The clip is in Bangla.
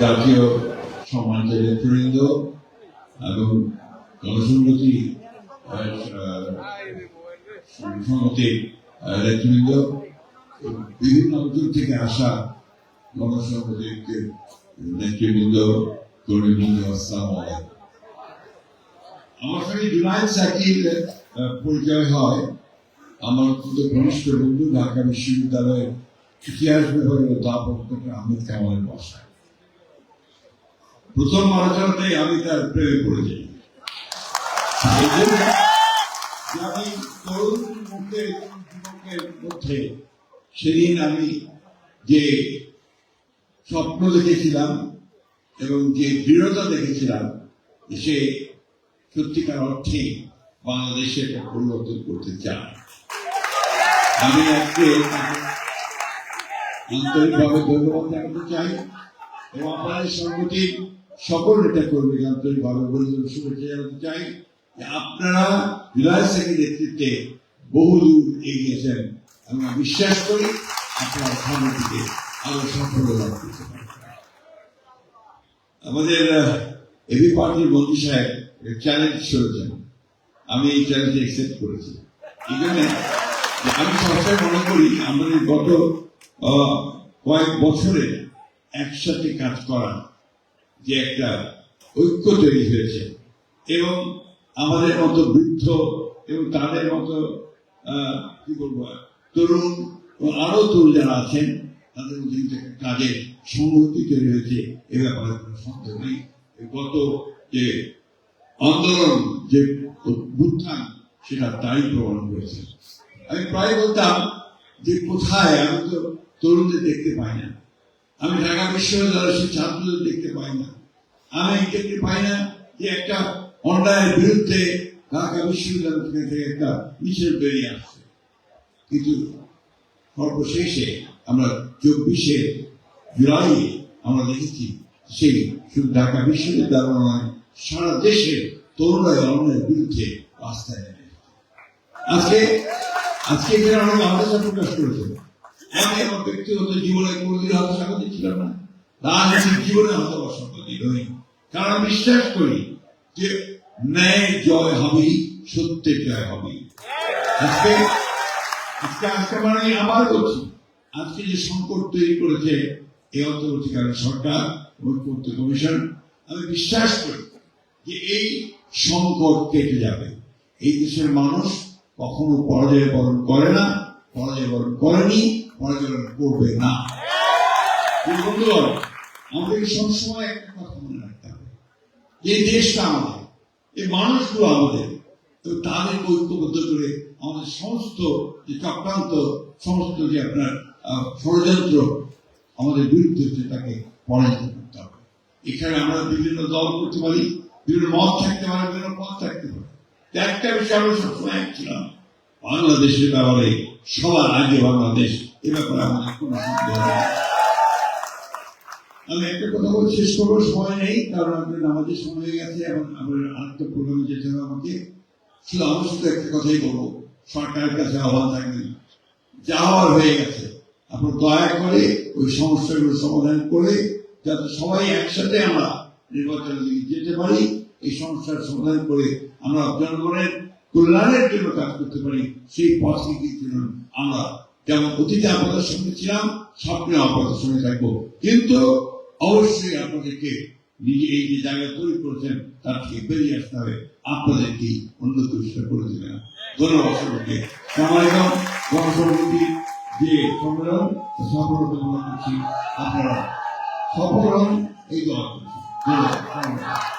জাতীয় সম্মানিত নেতৃবৃন্দ এবং জনসংগতি নেতৃবৃন্দ, বিভিন্ন অঞ্চল থেকে আসা নেতৃবৃন্দ, কর্মীবৃন্দ, আসসালাম আমার সঙ্গে সাকির পরিচয় হয়। আমার অত্যন্ত ঘনিষ্ঠ বন্ধু, ঢাকা বিশ্ববিদ্যালয়ের ইতিহাস বিভাগের অধ্যাপক প্রথম আলোচনাতে আমি তার প্রেমে পড়ে যাই। আমি তরুণ যুবকের মধ্যে সেদিন আমি যে স্বপ্ন দেখেছিলাম এবং যে দৃঢ়তা দেখেছিলাম, সে সত্যিকার অর্থে বাংলাদেশে একটা পরিবর্তন করতে চায়। আমি আজকে আন্তরিকভাবে ধন্যবাদ জানাতে চাই। এবং আপনাদের সংগঠিত সকল নেতা কর্মী আন্তরিকভাবে অভিনন্দন শুভেচ্ছা জানাতে চাই আপনারা বিনয় সেকের নেতৃত্বে বহু দূর এগিয়েছেন আমি বিশ্বাস করি আপনারা সামনের আরও সাফল্য লাভ করতে আমাদের এবি পার্টির মন্ত্রী সাহেব চ্যালেঞ্জ করেছেন। আমি এই চ্যালেঞ্জ অ্যাকসেপ্ট করেছি। এই জন্য আমি সবসময় মনে করি আমাদের গত কয়েক বছরে একসাথে কাজ করা যে একটা ঐক্য তৈরি হয়েছে। এবং আমাদের মতো বৃদ্ধ এবং তাদের মতো কি বলব, তরুণ আরও তরুণ যারা আছেন, তাদের মধ্যে কিন্তু কাজের সংহতি তৈরি হয়েছে। এ ব্যাপারে কোনো সন্দেহ নেই। গত যে আন্দোলন, যে উত্থান সেটা তাই প্রমাণ করেছে। আমি প্রায় বলতাম যে কোথায় আমি তো তরুণদের দেখতে পাই না। আমি ঢাকা বিশ্ববিদ্যালয়ের সেই ছাত্রদের দেখতে পাই না। আমি দেখতে পাই না যে একটা অন্যায়ের বিরুদ্ধে ঢাকা বিশ্ববিদ্যালয় থেকে একটা মিছিল বেরিয়ে আসছে। কিন্তু সর্বশেষে আমরা চব্বিশে জুলাই আমরা দেখেছি সেই শুধু ঢাকা বিশ্ববিদ্যালয় নয় সারা দেশে তরুণরা অন্যায়ের বিরুদ্ধে রাস্তায় আজকে আজকে এখানে অনেক হতাশা প্রকাশ করেছে আমি আমার ব্যক্তিগত জীবনে কোনোদিন হতাশা করতে ছিলাম না। রাজনৈতিক জীবনে হতাশা করতে নই কারণ আমি বিশ্বাস করি যে ন্যায় জয় হবেই, সত্যের জয় হবেই। আজকে আজকে আজকে মানে আবার বলছি, আজকে যে সংকট তৈরি করেছে এই অন্তর্বর্তীকালীন সরকার ঐক্যবদ্ধ কমিশন, আমি বিশ্বাস করি যে এই সংকট কেটে যাবে। এই দেশের মানুষ কখনো পরাজয় বরণ করে না, পরাজয় বরণ করেনি, পরাজয় বরণ করবে না। আমাদের সবসময় একটা কথা মনে রাখতে হবে। যে দেশটা আমাদের, এই মানুষগুলো আমাদের তো তাদের ঐক্যবদ্ধ করে আমাদের সমস্ত যে চক্রান্ত, সমস্ত যে আপনার ষড়যন্ত্র, আমাদের বিরুদ্ধে হচ্ছে তাকে পরাজিত করতে হবে। এখানে আমরা বিভিন্ন দল করতে পারি, বিভিন্ন মত থাকতে পারে, বিভিন্ন পথ থাকতে একটা বিষয় আমরা সবসময় ছিলাম বাংলাদেশের ব্যাপারে সবার আগে বাংলাদেশ, এ ব্যাপারে আমাদের কোনো সন্দেহ নেই। আমি একটা কথা বলে শেষ করব, সময় নেই, কারণ আপনার নামাজের সময় হয়ে গেছে, এবং আমার আরেকটা প্রোগ্রামে যেতে হবে আমাকে শুধু আমার একটা কথাই বলব, সরকারের কাছে আহ্বান থাকবে। যা হওয়ার হয়ে গেছে, আপনার দয়া করে ওই সমস্যাগুলো সমাধান করে যাতে সবাই একসাথে আমরা নির্বাচনের দিকে যেতে পারি, এই সমস্যার সমাধান করে আমরা জনগণের কল্যাণের জন্য কাজ করতে পারি, সেই পথে কিন্তু আমরা। যেমন অতীতে আপনাদের সঙ্গে ছিলাম স্বপ্নে আপনাদের সঙ্গে থাকব। কিন্তু অবশ্যই আপনাদেরকে নিজে এই যে জায়গা তৈরি করেছেন, তার থেকে বেরিয়ে আসতে হবে। আপনাদেরকে উন্নত বিষয় করে দেবে না ধন্যবাদ সবাইকে যে সম্মেলন সফল আপনারা। সফল হন, এই করছি। ধন্যবাদ